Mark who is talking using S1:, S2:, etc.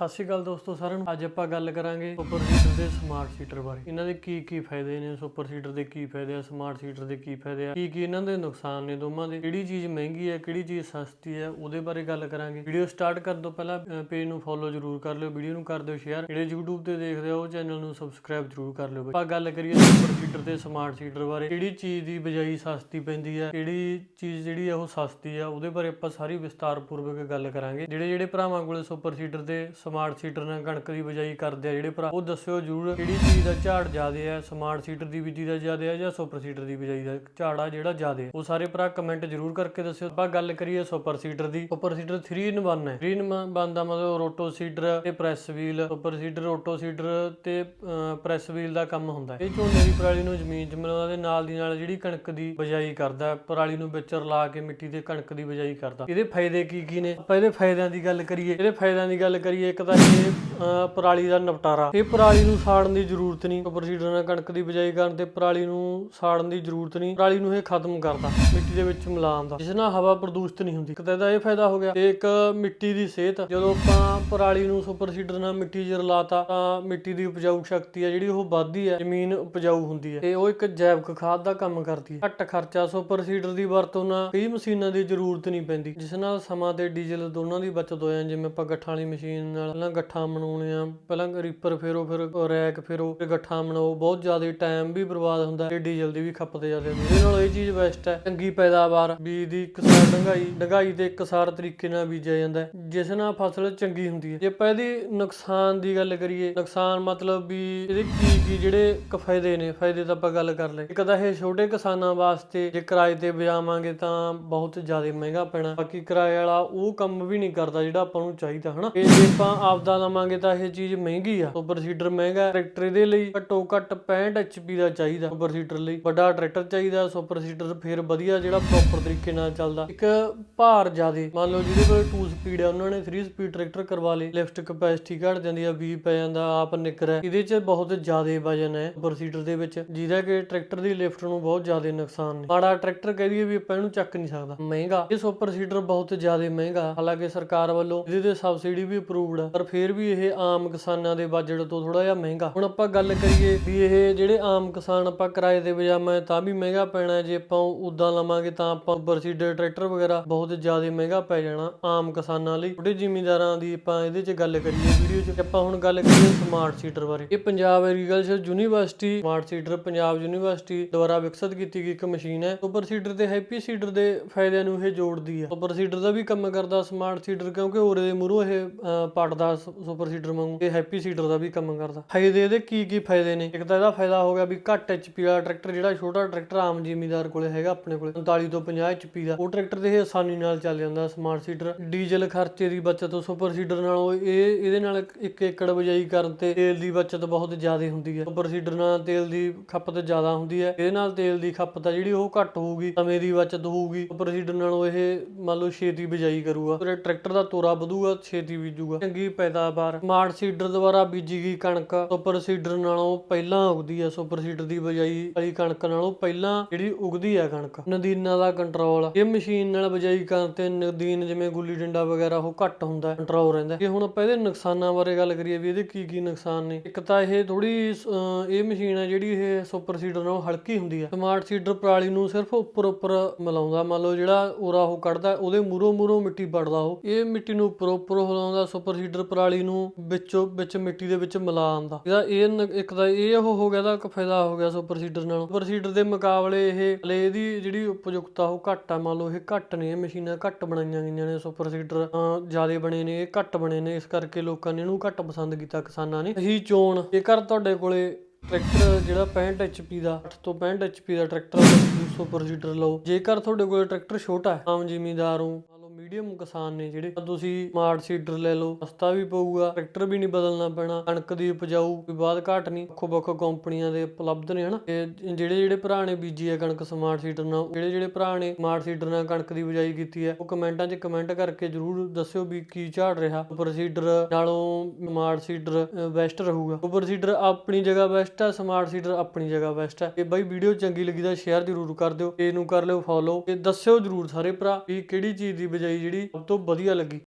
S1: ਸਤਿ ਸ਼੍ਰੀ ਅਕਾਲ ਦੋਸਤੋ, ਸਾਰਿਆਂ ਨੂੰ। ਅੱਜ ਆਪਾਂ ਗੱਲ ਕਰਾਂਗੇ ਸੁਪਰ ਸੀਟਰ ਦੇ ਸਮਾਰਟ ਸੀਟਰ ਬਾਰੇ। ਇਹਨਾਂ ਦੇ ਕੀ ਕੀ ਫਾਇਦੇ ਨੇ, ਸੁਪਰ ਸੀਟਰ ਦੇ ਕੀ ਫਾਇਦੇ ਆ ਸਮਾਰਟ ਸੀਟਰ ਦੇ ਕੀ ਫਾਇਦੇ ਆ, ਕੀ ਕੀ ਇਹਨਾਂ ਦੇ ਨੁਕਸਾਨ ਨੇ ਦੋਵਾਂ ਦੇ, ਕਿਹੜੀ ਚੀਜ਼ ਮਹਿੰਗੀ ਹੈ ਕਿਹੜੀ ਚੀਜ਼ ਸਸਤੀ ਹੈ ਉਹਦੇ ਬਾਰੇ ਗੱਲ ਕਰਾਂਗੇ। ਵੀਡੀਓ ਸਟਾਰਟ ਕਰਨ ਤੋਂ ਪਹਿਲਾਂ ਪੇਜ ਨੂੰ ਫੋਲੋ ਜ਼ਰੂਰ ਕਰ ਲਿਓ, ਵੀਡੀਓ ਨੂੰ ਕਰ ਦਿਓ ਸ਼ੇਅਰ ਜਿਹੜੇ YouTube ਤੇ ਦੇਖਦੇ ਹੋ ਉਹ ਚੈਨਲ ਨੂੰ ਸਬਸਕ੍ਰਾਈਬ ਜ਼ਰੂਰ ਕਰ ਲਿਓ ਆਪਾਂ ਗੱਲ ਕਰੀਏ ਸੁਪਰ ਸੀਟਰ ਤੇ ਸਮਾਰਟ ਸੀਟਰ ਬਾਰੇ, ਕਿਹੜੀ ਚੀਜ਼ ਦੀ ਬਜਾਈ ਸਸਤੀ ਪੈਂਦੀ ਹੈ ਕਿਹੜੀ ਚੀਜ਼ ਜਿਹੜੀ ਆ ਉਹ ਸਸਤੀ ਆ, ਉਹਦੇ ਬਾਰੇ ਆਪਾਂ ਸਾਰੀ ਵਿਸਤਾਰਪੂਰਵਕ ਗੱਲ ਕਰਾਂਗੇ। ਜਿਹੜੇ ਜਿਹੜੇ ਭਰਾਵਾਂ ਕੋਲੇ ਸੁਪਰ ਸੀਟਰ ਦੇ ਸਮਾਰਟ ਸੀਟਰ ਨਾਲ ਕਣਕ ਦੀ ਬਜਾਈ ਕਰਦੇ ਆ ਜਿਹੜੇ ਭਰਾ। ਉਹ ਦੱਸਿਓ ਜਰੂਰ ਕਿਹੜੀ ਚੀਜ਼ ਦਾ ਝਾੜ ਜ਼ਿਆਦੇ ਆ ਸਮਾਰਟ ਸੀਟਰ ਦੀ ਬੀਜੀ ਦਾ ਜ਼ਿਆਦੇ ਆ ਜਾਂ ਸੁਪਰ ਸੀਟਰ ਦੀ ਬਜਾਈ ਦਾ ਝਾੜ ਆ ਜਿਹੜਾ ਜ਼ਿਆਦੇ ਉਹ ਸਾਰੇ ਭਰਾ ਕਮੈਂਟ ਜਰੂਰ ਕਰਕੇ ਦੱਸਿਓ। ਆਪਾਂ ਗੱਲ ਕਰੀਏ ਸੁਪਰ ਸੀਟਰ ਦੀ। ਸੁਪਰ ਸੀਟਰ 3 ਇਨ 1 ਹੈ। 3 ਇਨ 1 ਦਾ ਮਤਲਬ ਰੋਟੋ ਸੀਟਰ ਤੇ press wheel super seeder roto seeder ਤੇ ਪ੍ਰੈਸ ਵੀਲ ਦਾ ਕੰਮ ਹੁੰਦਾ ਇਹ ਝੋਨੇ ਦੀ ਪਰਾਲੀ ਨੂੰ ਜ਼ਮੀਨ 'ਚ ਮਿਲਾਉਂਦਾ ਤੇ ਨਾਲ ਦੀ ਨਾਲ ਜਿਹੜੀ ਕਣਕ ਦੀ ਬਜਾਈ ਕਰਦਾ ਪਰਾਲੀ ਨੂੰ ਵਿੱਚ ਰਲਾ ਕੇ ਮਿੱਟੀ ਤੇ ਕਣਕ ਦੀ ਬਜਾਈ ਕਰਦਾ। ਇਹਦੇ ਫਾਇਦੇ ਕੀ ਕੀ ਨੇ? ਆਪਾਂ ਇਹਦੇ ਫਾਇਦਿਆਂ ਦੀ ਗੱਲ ਕਰੀਏ। ਇਹਦੇ ਫਾਇਦਿਆਂ ਦੀ ਗੱਲ ਕਰੀਏ ਇੱਕ ਤਾਂ ਇਹ ਅਹ, ਪਰਾਲੀ ਦਾ ਨਿਪਟਾਰਾ। ਇਹ ਪਰਾਲੀ ਨੂੰ ਸਾੜਨ ਦੀ ਜ਼ਰੂਰਤ ਨਹੀਂ। ਸੁਪਰ ਨਾਲ ਕਣਕ ਦੀ ਬਿਜਾਈ ਕਰਨ ਤੇ ਪਰਾਲੀ ਨੂੰ ਸਾੜਨ ਦੀ ਜ਼ਰੂਰਤ ਨਹੀਂ। ਪਰਾਲੀ ਨੂੰ ਇਹ ਖਤਮ ਕਰਦਾ ਮਿੱਟੀ ਦੇ ਵਿੱਚ ਮਿਲਾਉਣ ਦਾ। ਜਿਸ ਨਾਲ ਹਵਾ ਪ੍ਰਦੂਸ਼ਿਤ ਨਹੀਂ ਹੁੰਦੀ। ਇੱਕ ਤਾਂ ਇਹਦਾ ਇਹ ਫਾਇਦਾ ਹੋ ਗਿਆ। ਤੇ ਇੱਕ ਮਿੱਟੀ ਦੀ ਸਿਹਤ। ਜਦੋਂ ਆਪਾਂ ਪਰਾਲੀ ਨੂੰ ਸੁਪਰਸੀਡਰ ਨਾਲ ਮਿੱਟੀ 'ਚ ਰਲਾਤਾ, ਤਾਂ ਮਿੱਟੀ ਦੀ ਉਪਜਾਊ ਸ਼ਕਤੀ ਹੈ ਜਿਹੜੀ ਉਹ ਵੱਧਦੀ ਹੈ ਜ਼ਮੀਨ ਉਪਜਾਊ ਹੁੰਦੀ ਹੈ ਤੇ ਉਹ ਇੱਕ ਜੈਵਿਕ ਖਾਦ ਦਾ ਕੰਮ ਕਰਦੀ ਹੈ ਘੱਟ ਖਰਚਾ ਸੁਪਰਸੀਡਰ ਦੀ ਵਰਤੋਂ ਨਾਲ ਕਈ ਮਸ਼ੀਨਾਂ ਦੀ ਜ਼ਰੂਰਤ ਨਹੀਂ ਪੈਂਦੀ। ਜਿਸ ਨਾਲ ਸਮਾਂ ਤੇ ਡੀਜ਼ਲ ਦੋਨਾਂ ਦੀ ਬਚਤ ਹੋ ਜਾਂਦੀ ਜਿਵੇਂ ਆਪਾਂ ਗੱਠਾਂ ਵਾਲੀ ਮਸ਼ੀਨ ਨਾਲ, ਪਹਿਲਾਂ ਗੱਠਾਂ ਬਣਾਉਣੇ ਆ। ਪਹਿਲਾਂ ਰੀਪਰ ਫੇਰੋ, ਫਿਰ ਰੈਕ ਫੇਰੋ ਤੇ ਗੱਠਾਂ ਬਣਾਓ। ਬਹੁਤ ਜ਼ਿਆਦਾ ਟਾਈਮ ਵੀ ਬਰਬਾਦ ਹੁੰਦਾ ਤੇ ਡੀਜ਼ਲ ਦੀ ਵੀ ਖਪਤ ਜ਼ਿਆਦਾ ਹੁੰਦੀ ਇਹਦੇ ਨਾਲ ਇਹ ਚੀਜ਼ ਬੈਸਟ ਹੈ। ਚੰਗੀ ਪੈਦਾਵਾਰ। ਬੀਜ ਦੀ ਇਕਸਾਰ ਡੰਗਾਈ ਡੰਗਾਈ ਤੇ ਇਕਸਾਰ ਤਰੀਕੇ ਨਾਲ ਬੀਜਿਆ ਜਾਂਦਾ ਜਿਸ ਨਾਲ ਫਸਲ ਚੰਗੀ ਹੁੰਦੀ ਹੈ। ਜੇ ਆਪਾਂ ਨੁਕਸਾਨ ਦੀ ਗੱਲ ਕਰੀਏ, ਨੁਕਸਾਨ ਮਤਲਬ ਵੀ ਇਹਦੇ ਕੀ ਕੀ ਜਿਹੜੇ ਫਾਇਦੇ ਨੇ। ਫਾਇਦੇ ਤਾਂ ਆਪਾਂ ਗੱਲ ਕਰ ਲਏ। ਇੱਕ ਤਾਂ ਇਹ ਛੋਟੇ ਕਿਸਾਨਾਂ ਵਾਸਤੇ ਜੇ ਕਿਰਾਏ ਤੇ ਬਜਾਵਾਂਗੇ ਤਾਂ ਬਹੁਤ ਜ਼ਿਆਦਾ ਮਹਿੰਗਾ ਪੈਣਾ। ਬਾਕੀ ਕਿਰਾਏ ਵਾਲਾ ਉਹ ਕੰਮ ਵੀ ਨਹੀਂ ਕਰਦਾ ਜਿਹੜਾ ਆਪਾਂ ਨੂੰ ਚਾਹੀਦਾ, ਹਨਾ? ਤੇ ਜੇ ਆਪਾਂ ਆਪਦਾ ਲਵਾਂਗੇ ਤਾਂ ਇਹ ਚੀਜ਼ ਮਹਿੰਗੀ ਆ। ਸੁਪਰ ਸੀਡਰ ਮਹਿੰਗਾ ਟਰੈਕਟਰ ਇਹਦੇ ਲਈ ਘੱਟੋ ਘੱਟ 65 HP ਦਾ ਚਾਹੀਦਾ। ਸੁਪਰ ਸੀਡਰ ਲਈ ਵੱਡਾ ਟਰੈਕਟਰ ਚਾਹੀਦਾ। ਸੁਪਰ ਸੀਡਰ ਫਿਰ ਵਧੀਆ ਜਿਹੜਾ ਪ੍ਰੋਪਰ ਤਰੀਕੇ ਨਾਲ ਚੱਲਦਾ। ਇੱਕ ਭਾਰ ਜ਼ਿਆਦੇ। ਮੰਨ ਲਓ ਜਿਹਦੇ ਕੋਲ 2 ਸਪੀਡ ਹੈ ਉਹਨਾਂ ਨੇ 3 ਸਪੀਡ ਟਰੈਕਟਰ ਕਰਵਾ ਲੇ ਲਿਫਟ ਕਪੈਸਿਟੀ ਘਟ ਜਾਂਦੀ ਆ 20 ਪੈ ਜਾਂਦਾ, ਆਪ ਨਿਕਰ ਹੈ। ਇਹਦੇ 'ਚ ਬਹੁਤ ਜ਼ਿਆਦੇ ਵਜਨ ਹੈ ਸੁਪਰ ਸੀਡਰ ਦੇ ਵਿੱਚ। ਜਿਹਦਾ ਕਿ ਟਰੈਕਟਰ ਦੀ ਲਿਫਟ ਨੂੰ ਬਹੁਤ ਜ਼ਿਆਦੇ ਨੁਕਸਾਨ ਨੇ। ਮਾੜਾ ਟਰੈਕਟਰ ਕਹਿ ਦਈਏ ਵੀ ਆਪਾਂ ਇਹਨੂੰ ਚੱਕ ਨਹੀਂ ਸਕਦਾ। ਮਹਿੰਗਾ। ਇਹ ਸੁਪਰ ਸੀਡਰ ਬਹੁਤ ਜ਼ਿਆਦੇ ਮਹਿੰਗਾ ਹਾਲਾਂਕਿ ਸਰਕਾਰ ਵੱਲੋਂ ਇਹਦੇ ਤੇ ਸਬਸਿਡੀ ਵੀ ਅਪਰੂਵਡ ਆ, ਪਰ ਫਿਰ ਵੀ ਇਹ ਆਮ ਕਿਸਾਨਾਂ ਦੇ ਬਜਟ ਤੋਂ ਥੋੜਾ ਜਿਹਾ ਮਹਿੰਗਾ। ਹੁਣ ਆਪਾਂ ਗੱਲ ਕਰੀਏ ਵੀ ਇਹ ਜਿਹੜੇ ਆਮ ਕਿਸਾਨ ਆਪਾਂ ਕਿਰਾਏ ਤੇ ਬਜਾਮਾ ਤਾਂ ਵੀ ਮਹਿੰਗਾ ਪੈਣਾ ਜੇ ਆਪਾਂ ਉਦਾਂ ਲਵਾਂਗੇ ਤਾਂ ਆਪਾਂ ਸੁਪਰ ਟਰੈਕਟਰ ਵਗੈਰਾ ਬਹੁਤ ਜ਼ਿਆਦਾ ਮਹਿੰਗਾ ਪੈ ਜਾਣਾ ਆਮ ਕਿਸਾਨਾਂ ਲਈ। ਛੋਟੇ ਜ਼ਿਮੀਂਦਾਰਾਂ ਦੀ ਆਪਾਂ ਇਹਦੇ 'ਚ ਗੱਲ ਕਰੀਏ ਵੀਡੀਓ 'ਚ। ਆਪਾਂ ਹੁਣ ਗੱਲ ਕਰੀਏ ਸਮਾਰਟ ਸੀਟਰ ਬਾਰੇ। ਇਹ Punjab agriculture university smart seeder Punjab university ਦੁਆਰਾ ਵਿਕਸਿਤ ਕੀਤੀ ਗਈ ਇੱਕ ਮਸ਼ੀਨ ਹੈ। ਸੁਪਰ ਸੀਡਰ ਤੇ ਹੈਪੀ ਸੀਡਰ ਦੇ ਫਾਇਦਿਆਂ ਨੂੰ ਇਹ ਜੋੜਦੀ ਹੈ। ਸੁਪਰ ਸੀਡਰ ਦਾ ਵੀ ਕੰਮ ਕਰਦਾ ਸਮਾਰਟ ਸੀਡਰ ਕਿਉਂਕਿ ਹੋਰੇ ਦੇ ਮੂਹਰੋਂ ਇਹ ਪੜਦਾ ਸੁਪਰ ਸੀਟਰ ਵਾਂਗੂ ਤੇ ਹੈਪੀ ਸੀਟਰ ਦਾ ਵੀ ਕੰਮ ਕਰਦਾ। ਫਾਇਦੇ ਇਹਦੇ ਕੀ ਕੀ ਫਾਇਦੇ ਨੇ? ਇੱਕ ਤਾਂ ਇਹਦਾ ਫਾਇਦਾ ਹੋ ਗਿਆ ਵੀ ਘੱਟ ਐਚਪੀ ਵਾਲਾ ਟਰੈਕਟਰ, ਜਿਹੜਾ ਛੋਟਾ ਟਰੈਕਟਰ ਆਮ ਜ਼ਿਮੀਦਾਰ ਕੋਲੇ ਹੈਗਾ ਆਪਣੇ ਕੋਲੇ 39 ਤੋਂ 50 ਐਚਪੀ ਦਾ। ਉਹ ਟਰੈਕਟਰ ਤੇ ਆਸਾਨੀ ਨਾਲ ਚੱਲ ਜਾਂਦਾ ਸਮਾਰਟ ਸੀਡਰ। ਡੀਜ਼ਲ ਖਰਚੇ ਦੀ ਬਚਤ, ਸੁਪਰ ਸੀਡਰ ਨਾਲੋਂ ਇਹ, ਇਹਦੇ ਨਾਲ ਇੱਕ ਏਕੜ ਬਜਾਈ ਕਰਨ ਤੇ ਤੇਲ ਦੀ ਬਚਤ ਬਹੁਤ ਜ਼ਿਆਦਾ ਹੁੰਦੀ ਹੈ। ਸੁਪਰ ਸੀਡਰ ਨਾਲ ਤੇਲ ਦੀ ਖਪਤ ਜ਼ਿਆਦਾ ਹੁੰਦੀ ਹੈ। ਇਹਦੇ ਨਾਲ ਤੇਲ ਦੀ ਖਪਤ ਆ ਜਿਹੜੀ ਉਹ ਘੱਟ ਹੋਊਗੀ, ਸਮੇਂ ਦੀ ਬਚਤ ਹੋਊਗੀ। ਸੁਪਰ ਸੀਡਰ ਨਾਲੋਂ ਇਹ ਮੰਨ ਲਓ ਛੇਤੀ ਬਜਾਈ ਕਰੂਗਾ। ਤੇ ਟਰੈਕਟਰ ਦਾ ਤੋਰਾ ਵਧੂਗਾ, ਛੇਤੀ ਬੀਜੂਗਾ। ਚੰਗੀ ਪੈਦਾਵਾਰ ਸਮਾਰਟ ਸੀਡਰ ਦੁਆਰਾ ਬੀਜੀ ਗਈ ਕਣਕ। ਸੁਪਰ ਸੀਡਰ ਨਾਲੋਂ ਪਹਿਲਾਂ ਉਗਦੀ ਹੈ। ਸੁਪਰ ਸੀਡਰ ਦੀ ਬਜਾਈ ਵਾਲੀ ਕਣਕ ਨਾਲੋਂ ਪਹਿਲਾਂ ਜਿਹੜੀ ਉਗਦੀ ਹੈ ਕਣਕ। ਨਦੀਨਾਂ ਦਾ ਕੰਟਰੋਲ ਇਹ ਮਸ਼ੀਨ ਨਾਲ ਬਜਾਈ ਕਰਨ ਤੇ ਨਦੀਨ ਜਿਵੇਂ ਗੁੱਲੀ ਡੰਡਾ ਵਗੈਰਾ ਉਹ ਘੱਟ ਹੁੰਦਾ ਕੰਟਰੋਲ ਰਹਿੰਦਾ ਇਹ ਹੁਣ ਆਪਾਂ ਇਹਦੇ ਨੁਕਸਾਨਾਂ ਬਾਰੇ ਗੱਲ ਕਰੀਏ ਵੀ ਇਹਦੇ ਕੀ ਕੀ ਨੁਕਸਾਨ ਨੇ। ਇੱਕ ਤਾਂ ਇਹ ਥੋੜੀ ਇਹ ਮਸ਼ੀਨ ਹੈ ਜਿਹੜੀ ਇਹ ਸੁਪਰ ਸੀਡਰ ਨਾਲੋਂ ਹਲਕੀ ਹੁੰਦੀ ਹੈ। ਸਮਾਰਟ ਸੀਡਰ ਪਰਾਲੀ ਨੂੰ ਸਿਰਫ ਉੱਪਰ ਉੱਪਰ ਮਿਲਾਉਂਦਾ। ਮੰਨ ਲਓ ਜਿਹੜਾ ਉਰਾ ਉਹ ਕੱਢਦਾ, ਉਹਦੇ ਮੂਰੋਂ ਮੂਰੋਂ ਮਿੱਟੀ ਵੜਦਾ ਉਹ। ਇਹ ਮਿੱਟੀ ਨੂੰ ਉੱਪਰ ਉੱਪਰ ਹਿਲਾਉਂਦਾ। ਸੁਪਰ ਸੀਡਰ ਪਰਾਲੀ ਨੂੰ ਵਿੱਚੋਂ, ਵਿੱਚ ਮਿੱਟੀ ਦੇ ਵਿੱਚ ਮਿਲਾ ਆਂਦਾ ਇਹਦਾ ਇਹ ਨ- ਇੱਕ ਤਾਂ ਇਹ ਉਹ ਹੋ ਗਿਆ ਦਾ ਇੱਕ ਫਾਇਦਾ ਹੋ ਗਿਆ ਸੁਪਰ ਸੀਡਰ ਨਾਲ। ਸੁਪਰ ਸੀਡਰ ਦੇ ਮੁਕਾਬਲੇ ਇਹ, ਹਲੇ ਇਹਦੀ ਜਿਹੜੀ ਉਪਯੁਕਤਾ ਉਹ ਘੱਟ ਆ, ਮੰਨ ਲਓ ਇਹ ਘੱਟ ਨੇ, ਇਹ ਮਸ਼ੀਨਾਂ ਘੱਟ ਬਣਾਈਆਂ ਗਈਆਂ ਨੇ ਸੁਪਰ ਸੀਡਰ ਜਿਆਦੇ ਬਣੇ ਨੇ, ਇਹ ਘੱਟ ਬਣੇ ਨੇ, ਇਸ ਕਰਕੇ ਲੋਕਾਂ ਨੇ ਇਹਨੂੰ ਘੱਟ ਪਸੰਦ ਕੀਤਾ, ਕਿਸਾਨਾਂ ਨੇ। ਇਹੀ ਚੋਣ। ਜੇਕਰ ਤੁਹਾਡੇ ਕੋਲੇ ਟਰੈਕਟਰ ਜਿਹੜਾ 65 HP ਦਾ 8 ਤੋਂ 65 HP ਦਾ ਟਰੈਕਟਰ ਸੁਪਰ ਸੀਡਰ ਲਓ। ਜੇਕਰ ਤੁਹਾਡੇ ਕੋਲ ਟਰੈਕਟਰ ਛੋਟਾ ਹੈ, ਆਮ ਜ਼ਿਮੀਂਦਾਰ ਹੋ ਮੰਨ ਮੀਡੀਅਮ ਕਿਸਾਨ ਨੇ ਜਿਹੜੇ, ਤਾਂ ਤੁਸੀਂ ਸਮਾਰਟ ਸੀਡਰ ਲੈ ਲਓ, ਸਸਤਾ ਵੀ ਪਊਗਾ ਟਰੈਕਟਰ ਵੀ ਨਹੀਂ ਬਦਲਣਾ ਪੈਣਾ, ਕਣਕ ਦੀ ਉਪਜਾਊ ਕੋਈ ਬਾਅਦ ਘਾਟ ਨਹੀਂ, ਵੱਖੋ ਵੱਖ ਕੰਪਨੀਆਂ ਦੇ ਉਪਲਬਧ ਨੇ ਹਨਾ। ਜਿਹੜੇ ਜਿਹੜੇ ਭਰਾ ਨੇ ਬੀਜੀ ਹੈ ਕਣਕ ਸਮਾਰਟ ਸੀਡਰ ਨਾਲ ਜਿਹੜੇ ਜਿਹੜੇ ਭਰਾ ਨੇ ਸਮਾਰਟ ਸੀਡਰ ਨਾਲ ਕਣਕ ਦੀ ਬਜਾਈ ਕੀਤੀ ਹੈ ਉਹ ਕਮੈਂਟਾਂ 'ਚ ਕਮੈਂਟ ਕਰਕੇ ਜਰੂਰ ਦੱਸਿਓ ਵੀ ਕੀ ਝਾੜ ਰਿਹਾ। ਸੁਪਰ ਸੀਡਰ ਨਾਲੋਂ ਸਮਾਰਟ ਸੀਡਰ ਬੈਸਟ ਰਹੂਗਾ। ਸੁਪਰ ਸੀਡਰ ਆਪਣੀ ਜਗ੍ਹਾ ਬੈਸਟ ਹੈ ਸਮਾਰਟ ਸੀਡਰ ਆਪਣੀ ਜਗ੍ਹਾ ਬੈਸਟ ਹੈ ਇਹ ਬਾਈ ਵੀਡੀਓ ਚੰਗੀ ਲੱਗੀ ਤਾਂ ਸ਼ੇਅਰ ਜਰੂਰ ਕਰ ਦਿਓ ਇਹਨੂੰ ਕਰ ਲਿਓ ਫੋਲੋ ਤੇ ਦੱਸਿਓ ਜਰੂਰ ਸਾਰੇ ਭਰਾ ਵੀ ਕਿਹੜੀ ਚੀਜ਼ ਦੀ ਬਜਾਈ ਜਿਹੜੀ ਸਭ ਤੋਂ ਵਧੀਆ ਲੱਗੀ।